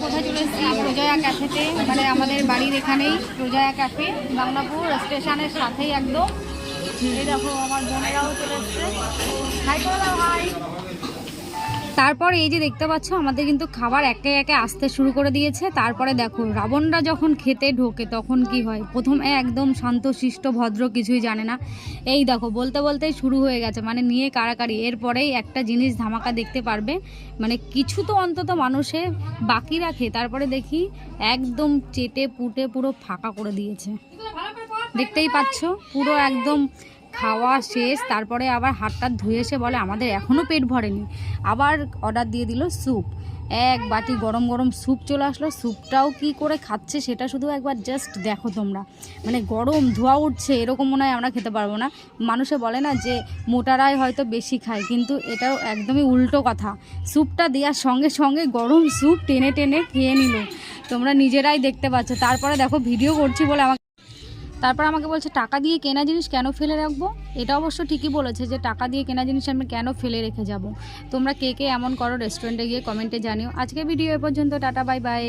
কোথায় চলে এসেছি? প্রজয়া ক্যাফেতে। মানে আমাদের বাড়ির এখানেই প্রজয়া ক্যাফে, বাংলাপুর স্টেশনের সাথেই একদম। এই দেখো, আমার বোনেরাও চলে এসছে। তারপর এই যে দেখতে পাচ্ছ, আমাদের কিন্তু খাবার একে একে আসতে শুরু করে দিয়েছে। তারপরে দেখো, রাবণরা যখন খেতে ঢোকে, তখন কি হয়? প্রথমে একদম শান্ত, শিষ্ট, ভদ্র কিছুই জানে না। এই দেখো, বলতে বলতেই শুরু হয়ে গেছে মানে নিয়ে কারাকারি। এরপরেই একটা জিনিস ধামাকা দেখতে পারবে। মানে কিছু তো অন্তত মানুষে বাকি রাখে। তারপরে দেখি একদম চেটে পুটে পুরো ফাঁকা করে দিয়েছে। দেখতেই পাচ্ছ, পুরো একদম খাওয়া শেষ, তারপরে আবার হাতটা ধুয়ে এসে বলে, আমাদের এখনও পেট ভরেনি। আবার অর্ডার দিয়ে দিল স্যুপ এক বাটি গরম গরম স্যুপ চলে আসলো। স্যুপটাও কি করে খাচ্ছে সেটা শুধু একবার জাস্ট দেখো তোমরা। মানে গরম, ধোয়া উঠছে, এরকম মনে হয় আমরা খেতে পারব না। মানুষে বলে না যে, মোটারাই হয়তো বেশি খায়, কিন্তু এটাও একদমই উল্টো কথা। স্যুপটা দেওয়ার সঙ্গে সঙ্গে গরম স্যুপ টেনে টেনে খেয়ে নিল। তোমরা নিজেরাই দেখতে পাচ্ছ। তারপরে দেখো ভিডিও করছি বলে আমাকে তারপর আমাকে বলছে, টাকা দিয়ে কেনা জিনিস কেন ফেলে রাখব? এটা অবশ্য ঠিকই বলেছে যে, টাকা দিয়ে কেনা জিনিস আমি কেন ফেলে রেখে যাব? তোমরা কে কে এমন করো রেস্টুরেন্টে গিয়ে কমেন্টে জানিও। আজকে ভিডিও এ পর্যন্ত, টাটা বাই বাই